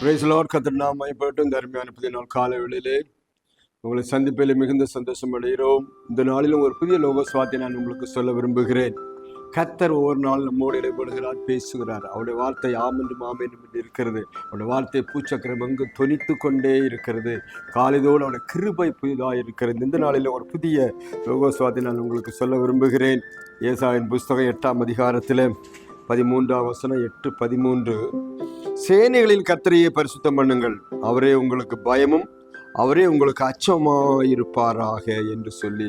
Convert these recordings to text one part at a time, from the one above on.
Price Lord கத்தர் நாம் புதிய நாள் காலை வேளையிலே உங்களை சந்திப்பில் மிகுந்த சந்தோஷம் அடைகிறோம். இந்த நாளிலும் ஒரு புதிய லோக சுவாத்தை நான் உங்களுக்கு சொல்ல விரும்புகிறேன். கத்தர் ஒவ்வொரு நாள் நம்மோடு இடைபடுகிறார் பேசுகிறார். அவருடைய வார்த்தை ஆமென்றும் ஆமென்றும் என்று இருக்கிறது. அவருடைய வார்த்தை பூச்சக்கரம் எங்கு தொனித்து கொண்டே இருக்கிறது. காலைதோடு அவருடைய கிருபை புதிதாக இருக்கிறது. இந்த நாளில் ஒரு புதிய லோக சுவாத்தை நான் உங்களுக்கு சொல்ல விரும்புகிறேன். ஏசாவின் புஸ்தகம் எட்டாம் அதிகாரத்தில் பதிமூன்றாம் வசனம் எட்டு பதிமூன்று. சேனைகளின் கர்த்தரையே பரிசுத்தம் பண்ணுங்கள். அவரே உங்களுக்கு பயமும் அவரே உங்களுக்கு அச்சமாயிருப்பாராக என்று சொல்லி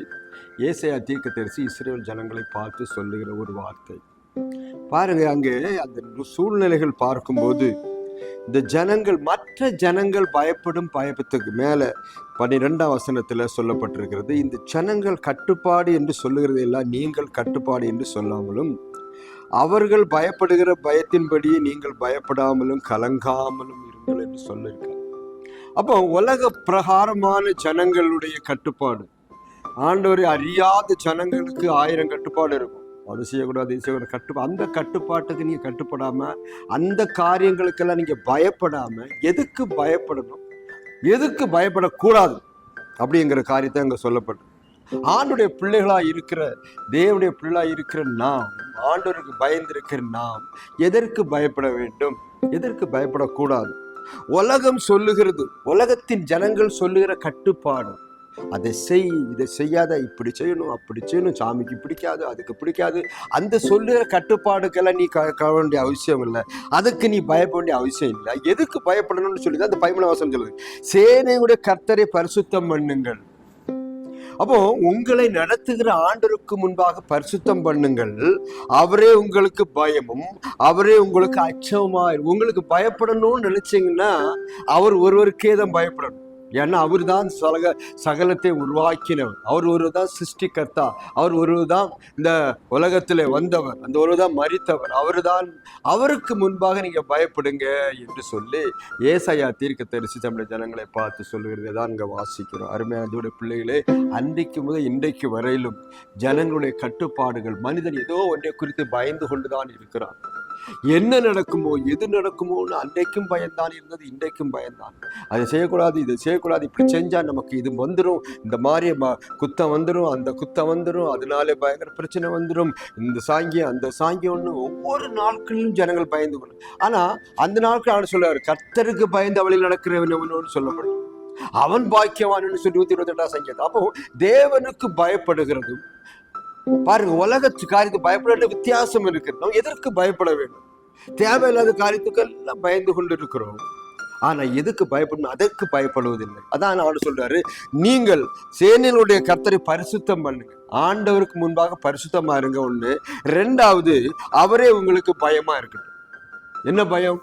ஏசையா தீர்க்கதரிசி இஸ்ரேல் ஜனங்களை பார்த்து சொல்லுகிற ஒரு வார்த்தை. பாருங்க அங்கே அந்த சூழ்நிலைகள் பார்க்கும்போது இந்த ஜனங்கள் மற்ற ஜனங்கள் பயப்படும் பயப்பத்துக்கு மேலே பன்னிரெண்டாம் வசனத்தில் சொல்லப்பட்டிருக்கிறது இந்த ஜனங்கள் கட்டுப்பாடு என்று சொல்லுகிறது எல்லாம் நீங்கள் கட்டுப்பாடு என்று சொல்லாமலும் அவர்கள் பயப்படுகிற பயத்தின்படியே நீங்கள் பயப்படாமலும் கலங்காமலும் இருங்கள் என்று சொல்லியிருக்காங்க அப்போ உலக பிரகாரமான ஜனங்களுடைய கட்டுப்பாடு. ஆண்டவரை அறியாத ஜனங்களுக்கு ஆயிரம் கட்டுப்பாடு இருக்கும். அது செய்யக்கூடாது இது செய்யக்கூடாது கட்டு அந்த கட்டுப்பாட்டுக்கு நீங்கள் கட்டுப்படாமல் அந்த காரியங்களுக்கெல்லாம் நீங்கள் பயப்படாமல் எதுக்கு பயப்படணும்? எதுக்கு பயப்படக்கூடாது? அப்படிங்கிற காரியத்தை அங்கே சொல்லப்பட்டு ஆண்டுடைய பிள்ளைகளா இருக்கிற தேவனுடைய பிள்ளைகளா இருக்கிற நாம் ஆண்டவருக்கு பயந்திருக்கிற நாம் எதற்கு பயப்பட வேண்டும்? எதற்கு பயப்படக்கூடாது? உலகம் சொல்லுகிறது உலகத்தின் ஜனங்கள் சொல்லுகிற கட்டுப்பாடு. அதை செய் இதை செய்யாத இப்படி செய்யணும் அப்படி செய்யணும் சாமிக்கு பிடிக்காது அதுக்கு பிடிக்காது. அந்த சொல்லுகிற கட்டுப்பாடுக்கெல்லாம் நீ க வேண்டிய அவசியம் இல்லை. அதுக்கு நீ பயப்பட வேண்டிய அவசியம் இல்லை. எதுக்கு பயப்படணும்னு சொல்லி தான் அந்த பயமன வாசம் சொல்லுது. சேனையுடைய கர்த்தரை பரிசுத்தம் பண்ணுங்கள். அப்போ உங்களை நடத்துகிற ஆண்டருக்கு முன்பாக பரிசுத்தம் பண்ணுங்கள். அவரே உங்களுக்கு பயமும் அவரே உங்களுக்கு அச்சமா உங்களுக்கு பயப்படணும்னு நினைச்சீங்கன்னா அவர் ஒருவருக்கே தான் பயப்படணும். ஏன்னா அவர் தான் சலக சகலத்தை உருவாக்கினவர். அவர் ஒரு தான் சிருஷ்டிகர்த்தா. அவர் ஒரு தான் இந்த உலகத்தில் வந்தவர். அந்த ஒரு தான் மறித்தவர். அவர் தான் அவருக்கு முன்பாக நீங்கள் பயப்படுங்க என்று சொல்லி ஏசையா தீர்க்க தரிசி தமிழ் ஜனங்களை பார்த்து சொல்லுகிறதை தான் இங்கே வாசிக்கிறோம். அருமையானதோட பிள்ளைகளே அன்றைக்கு முதல் இன்றைக்கு வரையிலும் ஜனங்களுடைய கட்டுப்பாடுகள் மனிதன் ஏதோ ஒன்றை குறித்து பயந்து கொண்டு தான் இருக்கிறான். என்ன நடக்குமோ எது நடக்குமோன்னு அன்றைக்கும் பயந்தான் இருந்தது இன்றைக்கும் பயந்தான். அதை செய்யக்கூடாது இதை செய்யக்கூடாது இப்படி செஞ்சா நமக்கு இது வந்துடும் இந்த மாதிரி ம- குத்தம் வந்துடும் அந்த குத்தம் வந்துடும் அதனாலே பயங்கர பிரச்சனை வந்துடும் இந்த சாங்கியம் அந்த சாங்கியம்னு ஒவ்வொரு நாட்களிலும் ஜனங்கள் பயந்து கொள்ளும் ஆனா அந்த நாட்கள் அவன் சொல்லுவார் கர்த்தருக்கு பயந்த வழியில் நடக்கிறவன் சொல்லப்படும். அவன் பாக்கியவான்னு சொல்லி நூத்தி இருபத்தி எட்டாம் சங்கீதம் அப்போ தேவனுக்கு பயப்படுகிறதும் பாருங்க உலகத்து காரியத்துக்கு பயப்பட வித்தியாசம் இருக்கிறது நம்ம எதற்கு பயப்பட வேண்டும்? தேவையில்லாத காரியத்துக்கு எல்லாம் பயந்து கொண்டு இருக்கிறோம் ஆனா எதுக்கு பயப்படணும்? அதற்கு பயப்படுவதில்லை. அதான் அவர் சொல்றாரு நீங்கள் சேனைகளுடைய கர்த்தரை பரிசுத்தம் பண்ணுங்க. ஆண்டவருக்கு முன்பாக பரிசுத்தமா இருங்க ஒண்ணு. ரெண்டாவது அவரே உங்களுக்கு பயமா இருக்கட்டும். என்ன பயம்?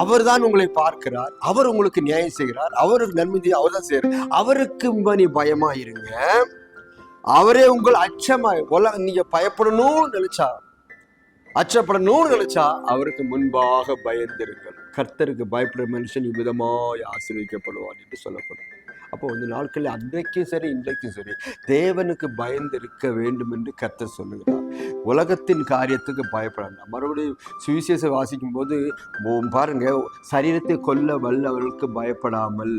அவர் தான் உங்களை பார்க்கிறார். அவர் உங்களுக்கு நியாயம் செய்கிறார். அவருக்கு நன்மை அவர் தான் செய்யறார் அவருக்கு நீ பயமா இருங்க. அவரே உங்கள் அச்சமாய் உல நீங்க பயப்படணும்னு நினைச்சா அச்சப்படணும்னு நினைச்சா அவருக்கு முன்பாக பயந்திருங்கள் கர்த்தருக்கு பயப்படுற மனுஷன் இவ்விதமாய் ஆசீர்வதிக்கப்படுவான் என்று சொல்லப்படும். அப்போ இந்த நாட்களில் அன்றைக்கும் சரி இன்றைக்கும் சரி தேவனுக்கு பயந்து இருக்க வேண்டும் என்று கர்த்தர் சொல்லுகிறார். உலகத்தின் காரியத்துக்கு பயப்படலாம் மறுபடியும் சுவிசேஷம் வாசிக்கும் போது பாருங்க சரீரத்தை கொல்ல வல்லவர்களுக்கு பயப்படாமல்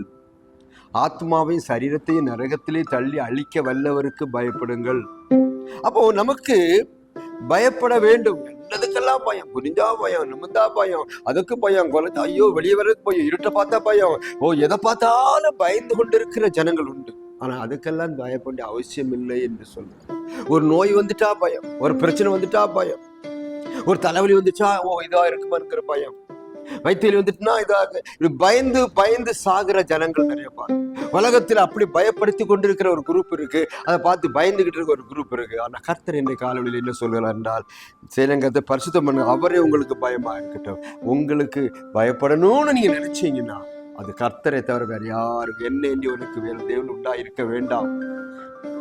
ஆத்மாவையும் சரீரத்தையும் நரகத்திலே தள்ளி அழிக்க வல்லவருக்கு பயப்படுங்கள். அப்போ நமக்கு பயப்பட வேண்டும். என்னதுக்கெல்லாம் பயம்? புரிஞ்சா பயம் நிமிந்தா பயம். அதுக்கு பயம். குறைஞ்சா ஐயோ வெளியே வர்றதுக்கு பயம். இருட்டை பார்த்தா பயம். ஓ எதை பார்த்தாலும் பயந்து கொண்டிருக்கிற ஜனங்கள் உண்டு. ஆனா அதுக்கெல்லாம் பயப்பட அவசியம் இல்லை என்று சொல்லுங்க ஒரு நோய் வந்துட்டா பயம். ஒரு பிரச்சனை வந்துட்டா பயம். ஒரு தலைவலி வந்துச்சா ஓ இதா இருக்குமாங்கிற பயம். வைத்தியலி வந்துட்டுனா இதாக. இது பயந்து பயந்து சாகுற ஜனங்கள் நிறைய பாருங்க உலகத்தில் அப்படி பயப்படுத்தி கொண்டிருக்கிற ஒரு குரூப் இருக்கு. அதை பார்த்து பயந்துகிட்டு இருக்க ஒரு குரூப் இருக்கு. ஆனால் கர்த்தர் என்னை காலவெளியில் என்ன சொல்கிறார் என்றால் சேலங்கத்தை பரிசுத்தம் பண்ண. அவரே உங்களுக்கு பயமா இருக்கட்டும். உங்களுக்கு பயப்படணும்னு நீங்க நினைச்சீங்கன்னா அது கர்த்தரை தவிர வேற யாருக்கு என்ன எண்ணி உனக்கு வேறு தேவன் உண்டா இருக்க வேண்டாம்.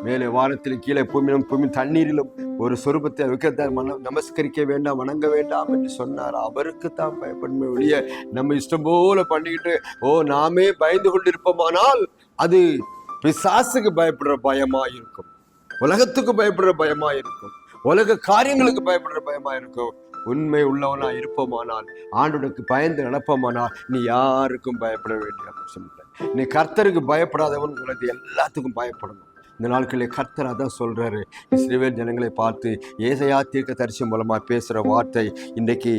மேலே வானத்தில் கீழே பூமியிலும் பூமி தண்ணீரிலும் ஒரு சொரூபத்தை வைக்க மன நமஸ்கரிக்க வேண்டாம் வணங்க வேண்டாம் என்று சொன்னார். அவருக்கு தான் பயப்படணுமே ஒழிய நம்ம இஷ்டம் போல பண்ணிக்கிட்டு ஓ நாமே பயந்து கொண்டிருப்போமானால் அது பிசாசுக்கு பயப்படுற பயமா இருக்கும் உலகத்துக்கு பயப்படுற பயமா இருக்கும் உலக காரியங்களுக்கு பயப்படுற பயமா இருக்கும் உண்மை உள்ளவனா இருப்போமானால் ஆண்டவனுக்கு பயந்து நடப்போமானால் நீ யாருக்கும் பயப்பட வேண்டிய அவசியம் இல்லை. நீ கர்த்தருக்கு பயப்படாதவன் உங்களுக்கு எல்லாத்துக்கும் பயப்படணும். இந்த நாட்களில் கர்த்தர் அதான் சொல்கிறாரு இஸ்ரேல் ஜனங்களை பார்த்து ஏசையா தீர்க்க தரிசி மூலமாக பேசுகிற வார்த்தை இன்றைக்கு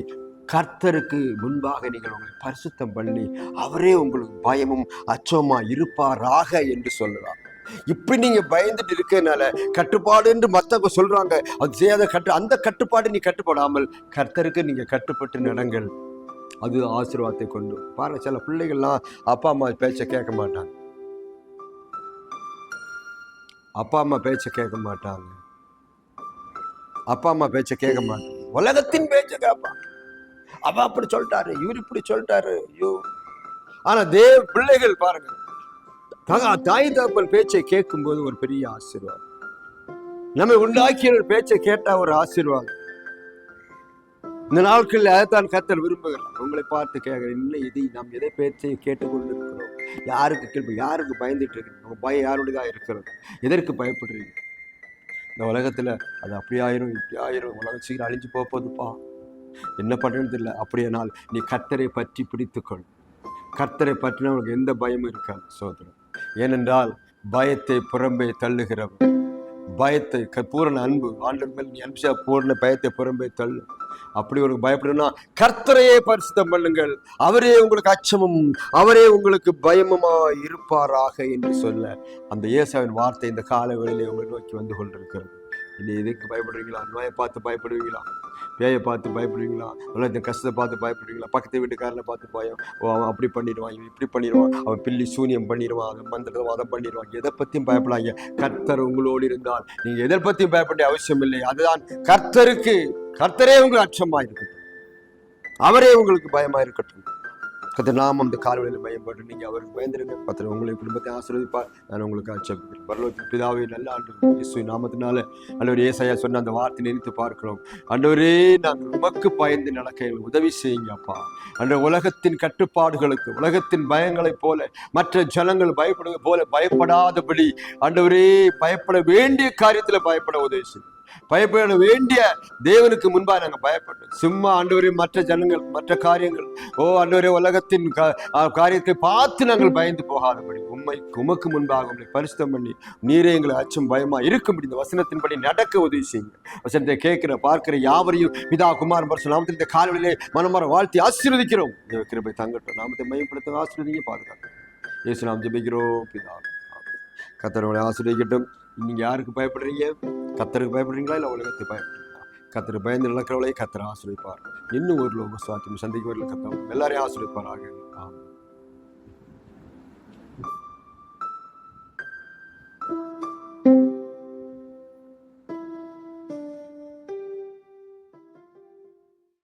கர்த்தருக்கு முன்பாக நீங்கள் உங்களை பரிசுத்தம் பண்ணி அவரே உங்களுக்கு பயமும் அச்சமா இருப்பாராக என்று சொல்லலாம் இப்படி நீங்க பயந்துட்டு இருக்கனால கட்டுப்பாடு என்று மத்தவங்க சொல்றாங்க. அது செய்யாத கட்டு அந்த கட்டுப்பாடு நீ கட்டுப்படாமல் கர்த்தருக்கு நீங்க கட்டுப்பட்டு நடங்கள். அது ஆசீர்வாதத்தை கொண்டு பாருங்க சில பிள்ளைகள்லாம் அப்பா அம்மா பேச்சை கேட்க மாட்டாங்க. அப்பா அம்மா பேச்சை கேட்க மாட்டாங்க. அப்பா அம்மா பேச்சை கேட்க மாட்டாங்க. உலகத்தின் பேச்சை கேட்பாங்க. அவ அப்படி சொல்லிட்டாரு இவர் இப்படி சொல்லிட்டாரு ஐயோ. ஆனா தேவ பிள்ளைகள் பாருங்க. தகா- தாய் தகப்பன் பேச்சை கேட்கும்போது ஒரு பெரிய ஆசீர்வாதம். நம்ம உண்டாக்கிய பேச்சை கேட்டா ஒரு ஆசீர்வாதம். இந்த நாட்களில் அதைத்தான் கத்தல் விரும்புகிறார். உங்களை பார்த்து கேட்கிறேன் இன்னும் இதை நாம் எதை பேச்சையும் கேட்டுக்கொண்டிருக்கிறோம்? யாருக்கு கேள்வி யாருக்கு பயந்துட்டு இருக்கிறோம் உங்க பயம் யாருடையதாக இருக்கிறது? எதற்கு பயப்படுறீங்க? இந்த உலகத்துல அது அப்படி ஆயிரும் இப்படி ஆயிரும் உலகம் சீக்கிரம் அழிஞ்சு போக போகுதுப்பா. என்ன பண்ணுறது இல்லை அப்படியானால் நீ கர்த்தரை பற்றி பிடித்துக்கொள். கர்த்தரை பற்றின உனக்கு எந்த பயமும் இருக்காது சோதரன். ஏனென்றால் பயத்தை புறம்பே தள்ளுகிறவன். பயத்தை க- பூரண அன்பு ஆண்டவர் மேல் நீ அனுப்பிச்சா பூரண பயத்தை புறம்பே தள்ளு அப்படி ஒரு பயப்படணும்னா கர்த்தரையே பரிசுத்தம் பண்ணுங்கள். அவரே உங்களுக்கு அச்சமும் அவரே உங்களுக்கு பயமுமா இருப்பாராக என்று சொல்ல அந்த இயேசாவின் வார்த்தை இந்த கால வேளையிலே உங்களை நோக்கி வந்து கொண்டிருக்கிறது. இனி எதுக்கு பயப்படுறீங்களா? நோயை பார்த்து பயப்படுவீங்களா? பேயை பார்த்து பயப்படுவீங்களா? உலகத்தை கஷ்டத்தை பார்த்து பயப்படுவீங்களா? பக்கத்து வீட்டுக்காரனை பார்த்து பயம். ஓ அவன் அப்படி பண்ணிடுவான் இவன் இப்படி பண்ணிடுவான். அவன் பில்லி சூனியம் பண்ணிடுவான் அதை மந்திரம் அதை பண்ணிடுவான். எதை பற்றியும் பயப்படாங்க கர்த்தர் உங்களோடு இருந்தால் நீங்க எதை பற்றியும் பயப்பட அவசியம் இல்லை. அதுதான் கர்த்தருக்கு கர்த்தரே உங்களுக்கு அச்சமாக இருக்கட்டும் அவரே உங்களுக்கு பயமா இருக்கட்டும் கத்த நாம் அந்த கால்வழியில் பயன்பட்டு நீங்கள் அவருக்கு பயந்துருங்க. பத்திரம் உங்களை குடும்பத்தை ஆசீர்வதிப்பார். நான் உங்களுக்கு அச்சப்படுகிறேன் பரலோகத்தின் பிதாவே நல்ல ஆண்டு இயேசு நாமத்தினால ஆண்டவர் ஏசாயா சொன்ன அந்த வார்த்தை நினைத்து பார்க்கிறோம். அண்டவரே நாங்கள் உமக்கு பயந்து நடக்க உதவி செய்யுங்க அப்பா. உலகத்தின் கட்டுப்பாடுகளுக்கு உலகத்தின் பயங்களைப் போல மற்ற ஜனங்கள் பயப்படுவது போல பயப்படாதபடி அண்டவரே பயப்பட வேண்டிய காரியத்தில் பயப்பட உதவி செய்யும் பயப்பட வேண்டிய தேவனுக்கு முன்பாக நாங்கள் பயப்பட்டோம். சும்மா ஆண்டவரே மற்ற ஜனங்கள் மற்ற காரியங்கள் ஓ ஆண்டவரே உலகத்தின் காரியத்தை பார்த்து நாங்கள் பயந்து போகாதபடி உண்மை உமக்கு முன்பாக உங்களை பரிசுத்தம் பண்ணி நீரே எங்களை அச்சம் பயமா இருக்கும்படி இந்த வசனத்தின்படி நடக்க உதவி செய்யுங்க வசனத்தை கேட்கிற பார்க்கிற யாவரையும் பிதா குமார் பரிசு நாமத்தில் இந்த காலவெளியிலே மனமர வாழ்த்தி ஆசீர்வதிக்கிறோம். தேவ கிருபை தங்கட்டும் நாமத்தை மையப்படுத்த ஆசீர்வதிங்க பாதுகாக்கணும் இயேசு நாம் ஜெபிக்கிறோம் பிதா. கத்தரோட ஆசீர்வதிக்கட்டும். நீங்க யாருக்கு பயப்படுறீங்க? கத்தருக்கு பயப்படுறீங்களா? இல்லை உலகத்துக்கு பயப்படுறீங்களா? கத்தருக்கு பயந்து நடக்கிறவளை கத்தரை ஆசிரியப்பார் இன்னும் ஒரு லோக சுவாத்தியம் சந்திக்க வரல கத்தர் எல்லாரையும் ஆமாம்